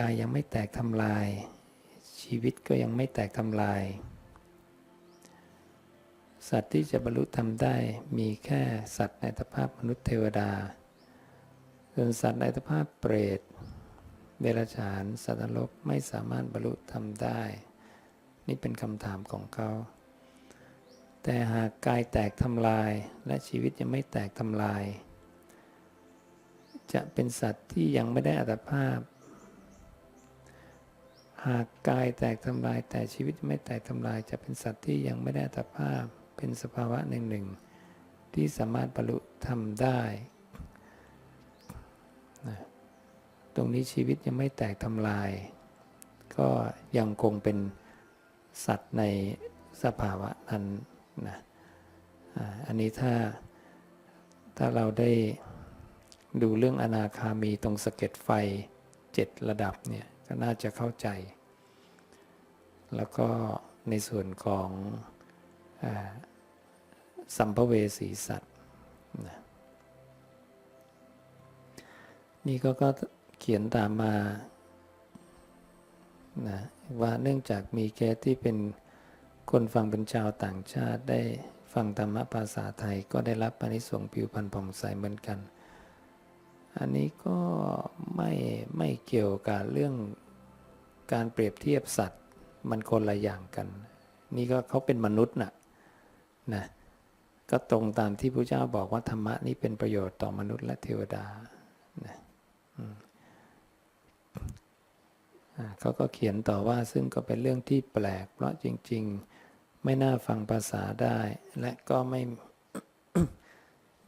ากกายยังไม่แตกทำลาย ชีวิตก็ยังไม่แตกทำลาย สัตว์ที่จะบรรลุธรรมได้มีแค่สัตว์ในสภาพมนุษย์เทวดาส่วนสัตว์ในสภาพเปรตเดรัจฉานสัตว์นรกไม่สามารถบรรลุธรรมได้ นี่เป็นคำถามของเขาแต่หากกายแตกทำลายและชีวิตยังไม่แตกทำลาย จะเป็นสัตว์ที่ยังไม่ได้อัตภาพ หากกายแตกทำลายแต่ชีวิตไม่แตกทำลายจะเป็นสัตว์ที่ยังไม่ได้ตภาพเป็นสภาวะหนึ่งหนึ่งที่สามารถบรรลุธรรมได้นะตรงนี้ชีวิตยังไม่แตกทำลาย ก็ยังคงเป็นสัตว์ในสภาวะนั้นนะอันนี้ถ้าถ้าเราได้ดูเรื่องอนาคามีตรงสะเก็ดไฟเจ็ดระดับเนี่ย ก็น่าจะเข้าใจ แล้วก็ในส่วนของอสัมภเวสีสัตว์นะนี่ก็ก็เขียนตามมานะว่าเนื่องจากมีเคสที่เป็นคนฟังเป็นชาวต่างชาติได้ฟังธรรมะภาษาไทยก็ได้รับปณิสงส์ผิวพรรณผ่องใสเหมือนกัน อันนี้ก็ไม่ไม่เกี่ยวกับเรื่องการเปรียบเทียบสัตว์มันคนละอย่างกัน นี่ก็เขาเป็นมนุษย์น่ะนะก็ตรงตามที่พระเจ้าบอกว่าธรรมะนี้เป็นประโยชน์ต่อมนุษย์และเทวดานะเขาก็เขียนต่อว่าซึ่งก็เป็นเรื่องที่แปลก เพราะจริง ๆ ไม่น่าฟังภาษาได้ และก็ไม่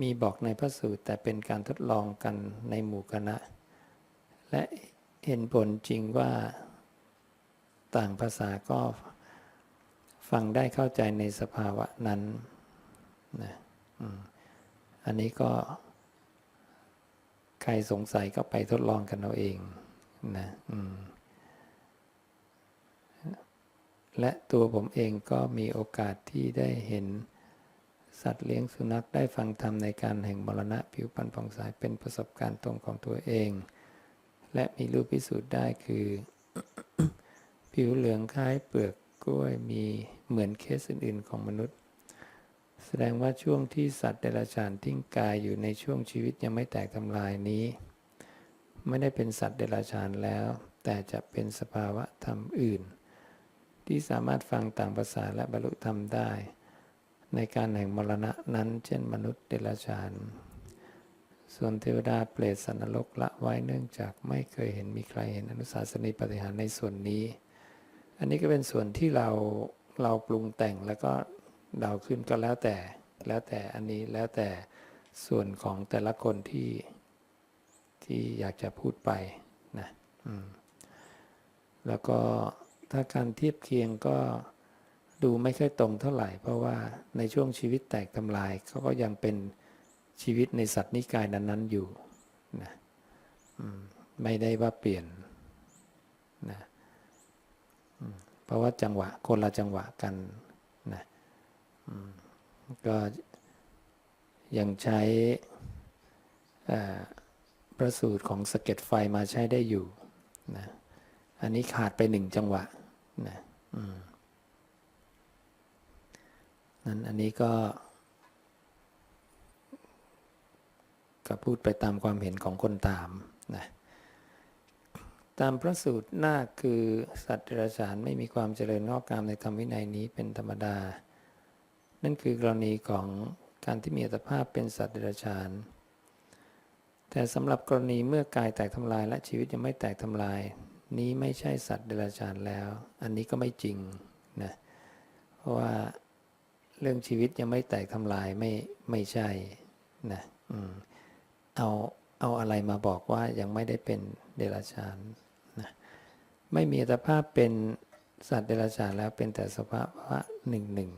มีบอกในพระสูตรแต่เป็นการทดลองกันในหมู่คณะ และเห็นผลจริงว่าต่างภาษาก็ฟังได้เข้าใจในสภาวะนั้นนะอันนี้ก็ ใครสงสัยก็ไปทดลองกันเอาเองนะและตัวผมเองก็มีโอกาสที่ได้เห็น สัตว์เลี้ยงสุนัขได้ฟังธรรมในการแห่งมรณะผิวพรรณผ่องใสเป็นประสบการณ์ตรงของตัวเอง และมีรูปพิสูจน์ได้คือ ผิวเหลืองคล้ายเปลือกกล้วยมีเหมือนเคสอื่นๆ ของมนุษย์ แสดงว่าช่วงที่สัตว์เดรัจฉานทิ้งกายอยู่ในช่วงชีวิตยังไม่แตกทำลายนี้ ไม่ได้เป็นสัตว์เดรัจฉานแล้ว แต่จะเป็นสภาวะธรรมอื่น ที่สามารถฟังต่างภาษาและบรรลุธรรมได้ ในการแห่งมรณะนั้น เช่นมนุษย์เดรัจฉาน ส่วนเทวดาเปรตสันนรกละไว้เนื่องจากไม่เคยเห็นมีใครเห็นอนุสาสนีปฏิหารในส่วนนี้ อันนี้ก็เป็นส่วนที่เราเราปรุงแต่งแล้วก็เดาขึ้นก็แล้วแต่แล้วแต่อันนี้แล้วแต่ส่วนของแต่ละคนที่ที่อยากจะพูดไปนะแล้วก็ถ้าการเทียบเคียงก็ ดูไม่ค่อยตรงเท่าไหร่ เพราะว่าในช่วงชีวิตแตกทำลายเขาก็ยังเป็นชีวิตในสัตว์นิกายนั้นๆอยู่นะไม่ได้ว่าเปลี่ยนนะเพราะว่าจังหวะคนละจังหวะกันนะก็ยังใช้ประสูตรของสเก็ดไฟมาใช้ได้อยู่นะอันนี้ขาดไปหนึ่งจังหวะนะอืม นั้นอันนี้ก็ก็พูดไปตามความเห็นของคนตามนะตามพระสูตรนาคคือสัตว์เดรัจฉานไม่มีความเจริญงอกงามในธรรมวินัยนี้เป็นธรรมดา นั่นคือกรณีของการที่มีอัตภาพเป็นสัตว์เดรัจฉาน แต่สำหรับกรณีเมื่อกายแตกทำลายและชีวิตยังไม่แตกทำลาย นี้ไม่ใช่สัตว์เดรัจฉานแล้ว อันนี้ก็ไม่จริงนะเพราะว่า เรื่องชีวิตยังไม่แตกทำลายไม่ไม่ใช่นะอเอาเอาอะไรมาบอกว่ายังไม่ได้เป็นเดรัจฉานนะไม่มีอัตภาพเป็นสัตว์เดรัจฉานแล้วเป็นแต่สภาวะหนึ่งหนึ่ง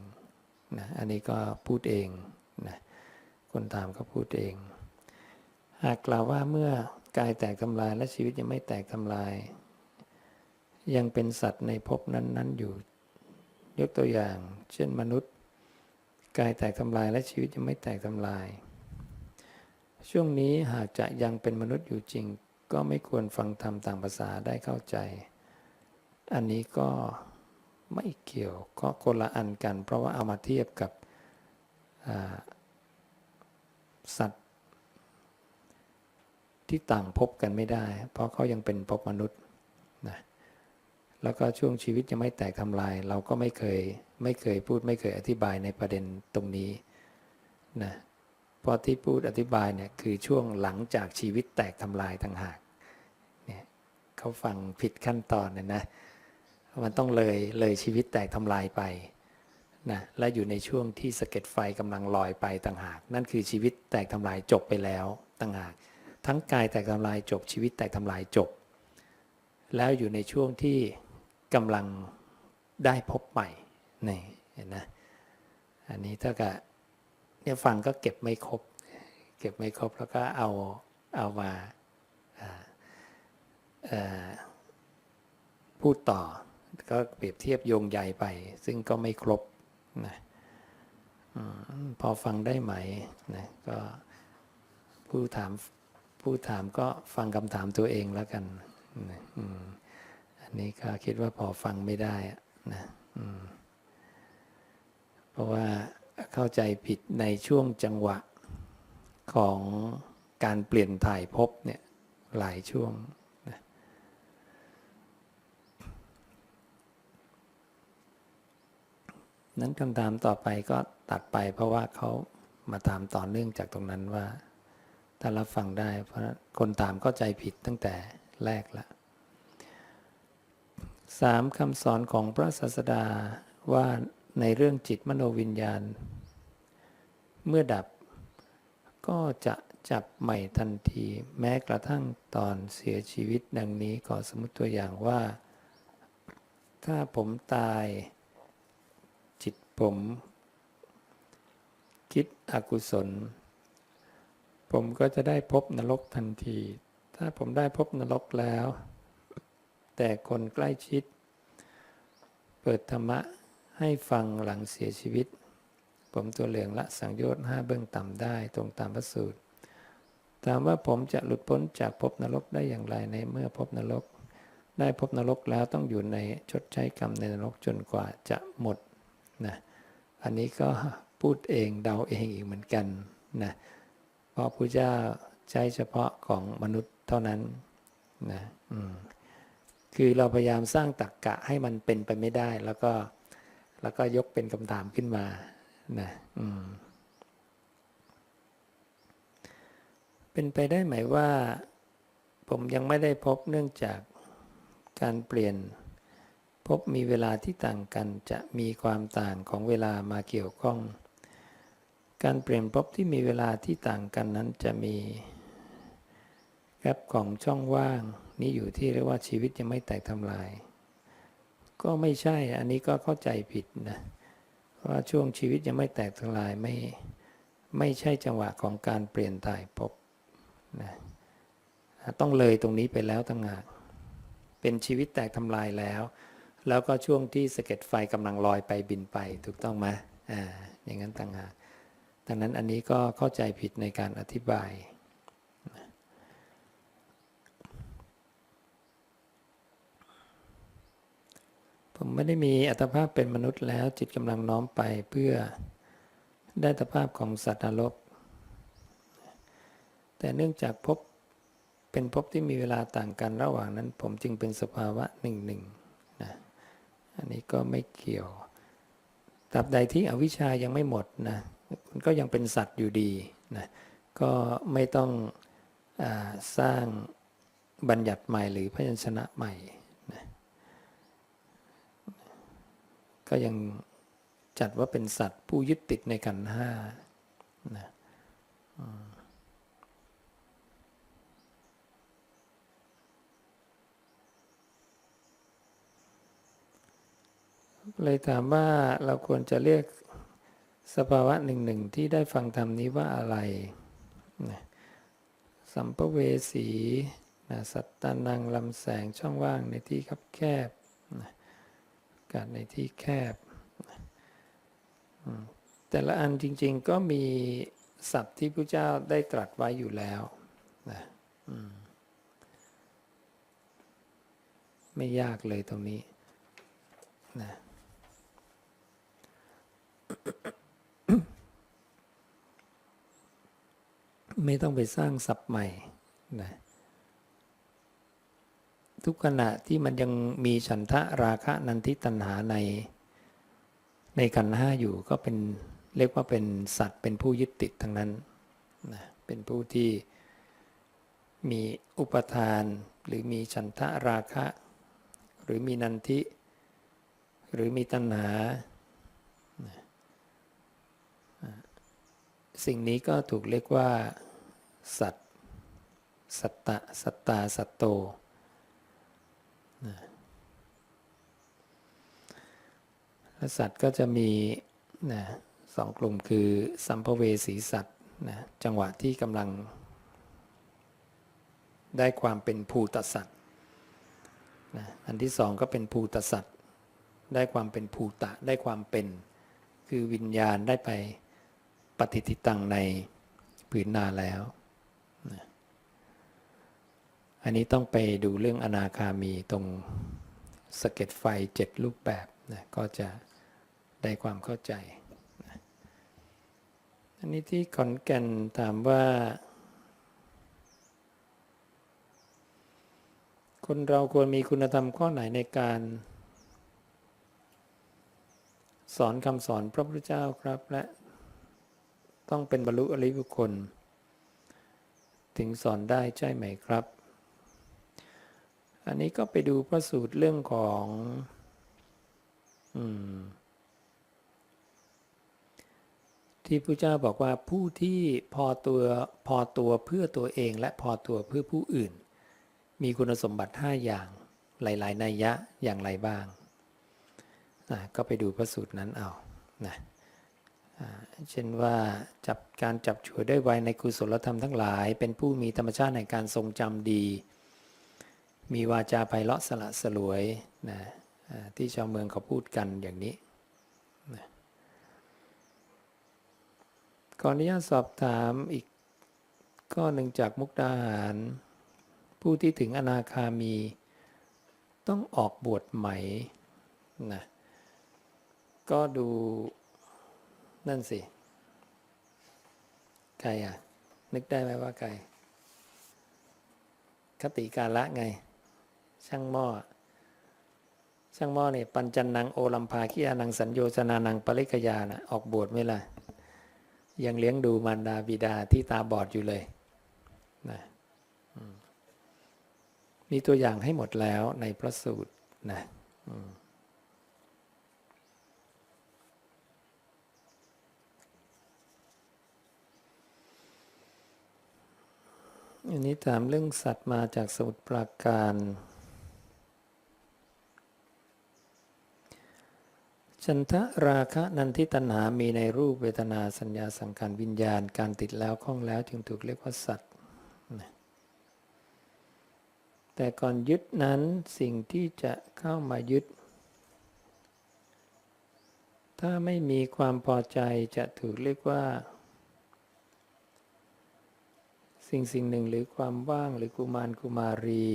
นะอันนี้ก็พูดเองนะคนตามก็พูดเอง หากกล่าวว่าเมื่อกายแตกทำลายและชีวิตยังไม่แตกทำลาย ยังเป็นสัตว์ในภพนั้น ๆ อยู่ยกตัวอย่าง เช่นมนุษย์ กายแตกทำลายและชีวิตยังไม่แตกทำลาย ช่วงนี้หากจะยังเป็นมนุษย์อยู่จริง ก็ไม่ควรฟังธรรมต่างภาษาได้เข้าใจ อันนี้ก็ไม่เกี่ยวก็คนละอันกัน เพราะว่าเอามาเทียบกับสัตว์ ที่ต่างพบกันไม่ได้ เพราะเขายังเป็นภพมนุษย์นะแล้วก็ช่วงชีวิตยังไม่แตกทำลาย เราก็ไม่เคย ไม่เคยพูดไม่เคยอธิบายในประเด็นตรงนี้นะเพราะที่พูดอธิบายเนี่ยคือช่วงหลังจากชีวิตแตกทำลายต่างหากเนี่ยเขาฟังผิดขั้นตอนนี่ยนะมันต้องเลยเลยชีวิตแตกทำลายไปนะและอยู่ในช่วงที่สะเก็ดไฟกำลังลอยไปต่างหาก นั่นคือชีวิตแตกทำลายจบไปแล้วต่างหาก ทั้งกายแตกทำลายจบชีวิตแตกทำลายจบ แล้วอยู่ในช่วงที่กำลังได้พบใหม่ นี่เห็นนะอันนี้ถ้ากับเนี่ยฟังก็เก็บไม่ครบ เก็บไม่ครบแล้วก็เอาเอามาพูดต่อ ก็เปรียบเทียบโยงใยไป ซึ่งก็ไม่ครบนะอพอฟังได้ไหมนะก็ผู้ถามผู้ถามก็ฟังคำถามตัวเองแล้วกันนะอันนี้ก็คิดว่าพอฟังไม่ได้นะอืม เพราะว่าเข้าใจผิดในช่วงจังหวะของการเปลี่ยนถ่ายภพเนี่ยหลายช่วงนะนั้นคำถามต่อไปก็ตัดไปเพราะว่าเขามาถามต่อเนื่องจากตรงนั้นว่า ถ้ารับฟังได้ เพราะคนถามก็ใจผิดตั้งแต่แรกละสามคำสอนของพระศาสดาว่า ในเรื่องจิตมโนวิญญาณ เมื่อดับก็จะจับใหม่ทันทีแม้กระทั่งตอนเสียชีวิตดังนี้ขอสมมติตัวอย่างว่า ถ้าผมตาย จิตผม คิดอกุศล ผมก็จะได้พบนรกทันที ถ้าผมได้พบนรกแล้ว แต่คนใกล้ชิด เปิดธรรมะ ให้ฟังหลังเสียชีวิต ผมตัวเหลืองละสังโยชน์ห้าเบื้องต่ำได้ตรงตามพระสูตร ถามว่าผมจะหลุดพ้นจากภพนรกได้อย่างไรในเมื่อภพนรก ได้ภพนรกแล้วต้องอยู่ในชดใช้กรรมในนรกจนกว่าจะหมดนะอันนี้ก็พูดเองเดาเองอีกเหมือนกันนะเพราะพระเจ้าใช้เฉพาะของมนุษย์เท่านั้นนะคือเราพยายามสร้างตรรกกะให้มันเป็นไปไม่ได้แล้วก็ แล้วก็ยกเป็นคำถามขึ้นมานะอืมเป็นไปได้ไหมว่า ผมยังไม่ได้พบเนื่องจากการเปลี่ยน พบมีเวลาที่ต่างกันจะมีความต่างของเวลามาเกี่ยวข้อง การเปลี่ยนพบที่มีเวลาที่ต่างกันนั้นจะมีแกลบของช่องว่าง นี้อยู่ที่เรียกว่าชีวิตยังไม่แตกทำลาย ก็ไม่ใช่ อันนี้ก็เข้าใจผิดนะว่าช่วงชีวิตยังไม่แตกทลายไม่ไม่ใช่จังหวะของการเปลี่ยนถ่ายภพนะต้องเลยตรงนี้ไปแล้วตั้งหากเป็นชีวิตแตกทำลายแล้ว แล้วก็ช่วงที่สะเก็ดไฟกำลังลอยไปบินไปถูกต้องไหมอ่าอย่างนั้นต่างหากดังนั้นอันนี้ก็เข้าใจผิดในการอธิบาย ผมไม่ได้มีอัตภาพเป็นมนุษย์แล้วจิตกำลังน้อมไปเพื่อได้อัตภาพของสัตว์นรก แต่เนื่องจากพบเป็นภพที่มีเวลาต่างกันระหว่างนั้น ผมจึงเป็นสภาวะหนึ่งหนึ่งนะอันนี้ก็ไม่เกี่ยวตราบใดที่อวิชายังไม่หมดนะมันก็ยังเป็นสัตว์อยู่ดีนะก็ไม่ต้องอสร้างบัญญัติใหม่หรือพยัญชนะใหม่นะ ก็ยังจัดว่าเป็นสัตว์ผู้ยึดติดในขันห้านะเลยถามว่าเราควรจะเรียกสภาวะหนึ่งหนึ่งที่ได้ฟังธรรมนี้ว่าอะไรนะสัมภเวสีนะสัตตานังลำแสงช่องว่างในที่คับแคบ กาศในที่แคบ แต่ละอันจริงๆก็มีศัพท์ที่พระเจ้าได้ตรัสไว้อยู่แล้วนะมไม่ยากเลยตรงนี้นะไม่ต้องไปสร้างศัพท์ใหม่นะ ทุกขณะที่มันยังมีฉันทะราคะนันทิตัณหาใน ในขันห้าอยู่ก็เป็นเรียกว่าเป็นสัตว์เป็นผู้ยึดติดทั้งนั้นนะเป็นผู้ที่มีอุปทาน หรือมีฉันทะราคะ หรือมีนันทิ หรือมีตัณหานะสิ่งนี้ก็ถูกเรียกว่า สัตว์สัตตะ สัตตา สัตโต นะและสัตว์ก็จะมีนะสองกลุ่มคือสัมภเวสีสัตว์นะจังหวะที่กำลัง ได้ความเป็นภูตสัตว์นะอันที่สองก็เป็นภูตสัตว์ได้ความเป็นภูตะได้ความเป็น คือวิญญาณได้ไปปฏิทิตังในผืนนาแล้ว อันนี้ต้องไปดูเรื่องอนาคามีตรงสเก็ดไฟเจ็ดรูปแบบนะก็จะได้ความเข้าใจนะอันนี้ที่ขอนแก่นถามว่า คนเราควรมีคุณธรรมข้อไหนในการ สอนคำสอนพระพุทธเจ้าครับ และต้องเป็นบรรลุอริยบุคคล ถึงสอนได้ใช่ไหมครับ อันนี้ก็ไปดูพระสูตรเรื่องของอที่พระเจ้าบอกว่าผู้ที่พอตัวพอตัวเพื่อตัวเองและพอตัวเพื่อผู้อื่น มีคุณสมบัติ 5 อย่างหลายๆนัยยะอย่างไรบ้างนะก็ไปดูพระสูตรนั้นเอานะเช่นว่าจับการจับฉวยด้วยไวในกุศลธรรมทั้งหลาย เป็นผู้มีธรรมชาติในการทรงจำดี มีวาจาไพเราะสละสลวยนะที่ชาวเมืองเขาพูดกันอย่างนี้นะขออนุญาตสอบถามอีกข้อหนึ่งจากมุกดาหาร ผู้ที่ถึงอนาคามีต้องออกบวชไหมนะก็ดูนั่นสิ ใครอะ นึกได้ไหมว่าใครคติการละไง ช่างหม้อช่างหม้อเนี่ยปัญจันนังโอลัมพาขียานังสัญโยชนานังปริกยานะออกบวชไหมล่ะยังเลี้ยงดูมารดาบิดาที่ตาบอดอยู่เลยนะมีตัวอย่างให้หมดแล้วในพระสูตรนะอันนี้ถามเรื่องสัตว์มาจากสมุทรปราการ ฉันทะราคะนันทิตัณหามีในรูปเวทนาสัญญาสังขารวิญญาณ การติดแล้วข้องแล้วจึงถูกเรียกว่าสัตว์ แต่ก่อนยึดนั้นสิ่งที่จะเข้ามายึด ถ้าไม่มีความพอใจจะถูกเรียกว่า สิ่งสิ่งหนึ่งหรือความว่างหรือกุมารกุมารี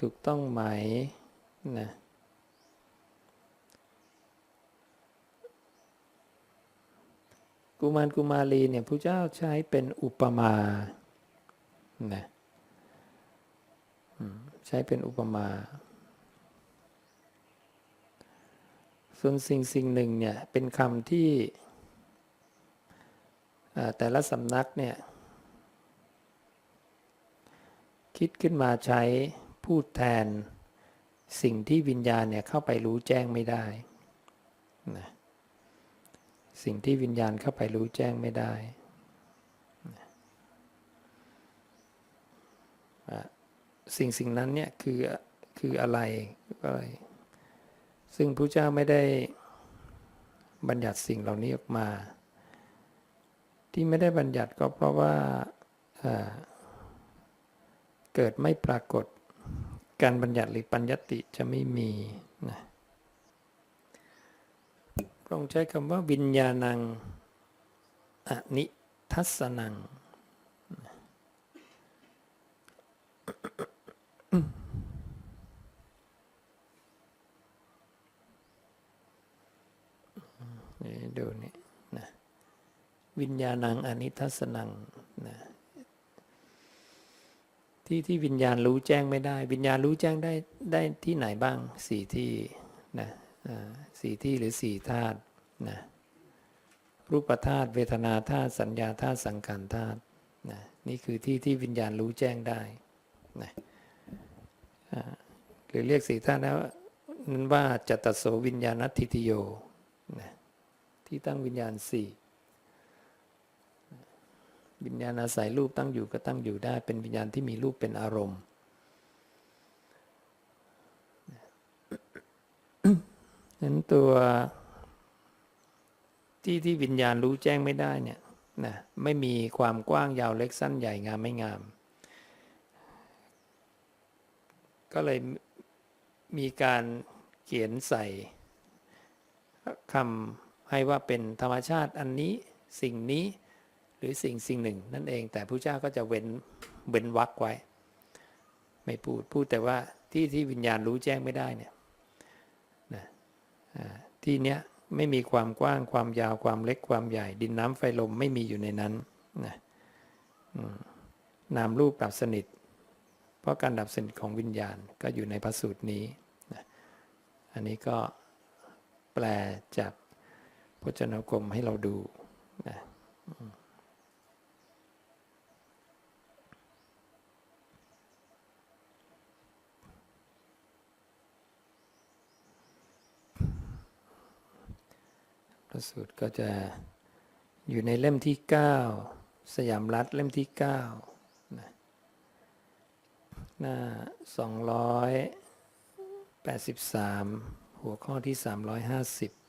ถูกต้องไหมนะ กุมารกุมารีเนี่ยพระเจ้าใช้เป็นอุปมานะใช้เป็นอุปมา ส่วนสิ่งสิ่งหนึ่งเนี่ยเป็นคำที่แต่ละสำนักเนี่ยคิดขึ้นมาใช้พูดแทนสิ่งที่วิญญาณเนี่ยเข้าไปรู้แจ้งไม่ได้นะ สิ่งที่วิญญาณเข้าไปรู้แจ้งไม่ได้ สิ่งสิ่งนั้นเนี่ยคือคืออะไรอะไร ซึ่งพระเจ้าไม่ได้บัญญัติสิ่งเหล่านี้ออกมา ที่ไม่ได้บัญญัติก็เพราะว่าอ่าเกิดไม่ปรากฏการบัญญัติหรือปัญญติจะไม่มี พระองค์ใช้คำว่าวิญญาณังอนิทัศนัง ดูนี่นะวิญญาณังอนิทัศนังนะที่ที่วิญญาณรู้แจ้งไม่ได้ วิญญาณรู้แจ้งได้ได้ที่ไหนบ้างสี่ที่นะ สี่ที่หรือสี่ธาตุนะรูปธาตุเวทนาธาตุสัญญาธาตุสังขารธาตุนะนี่คือที่ที่วิญญาณรู้แจ้งได้นะหรือเรียกสี่ธาตุแล้วนั้นว่าจตโสวิญญาณทิติโยนะที่ตั้งวิญญาณสี่วิญญาณอาศัยรูปตั้งอยู่ก็ตั้งอยู่ได้ เป็นวิญญาณที่มีรูปเป็นอารมณ์ นั้นตัวที่ที่วิญญาณรู้แจ้งไม่ได้เนี่ยนะไม่มีความกว้างยาวเล็กสั้นใหญ่งามไม่งาม ก็เลยมีการเขียนใส่คำให้ว่าเป็นธรรมชาติอันนี้สิ่งนี้หรือสิ่งสิ่งหนึ่ง นั่นเองแต่พระเจ้าก็จะเว้นเว้นวรรคไว้ ไม่พูดพูดแต่ว่าที่ที่วิญญาณรู้แจ้งไม่ได้เนี่ย ที่เนี้ยไม่มีความกว้างความยาวความเล็กความใหญ่ ดินน้ำไฟลมไม่มีอยู่ในนั้นนะนามรูปดับสนิท เพราะการดับสนิทของวิญญาณก็อยู่ในพระสูตรนี้นะอันนี้ก็แปลจากพจนานุกรมให้เราดูนะ ระสูตรก็จะอยู่ในเล่มที่ 9 สยามรัฐเล่มที่9นะหน้า 283 หัวข้อที่ 350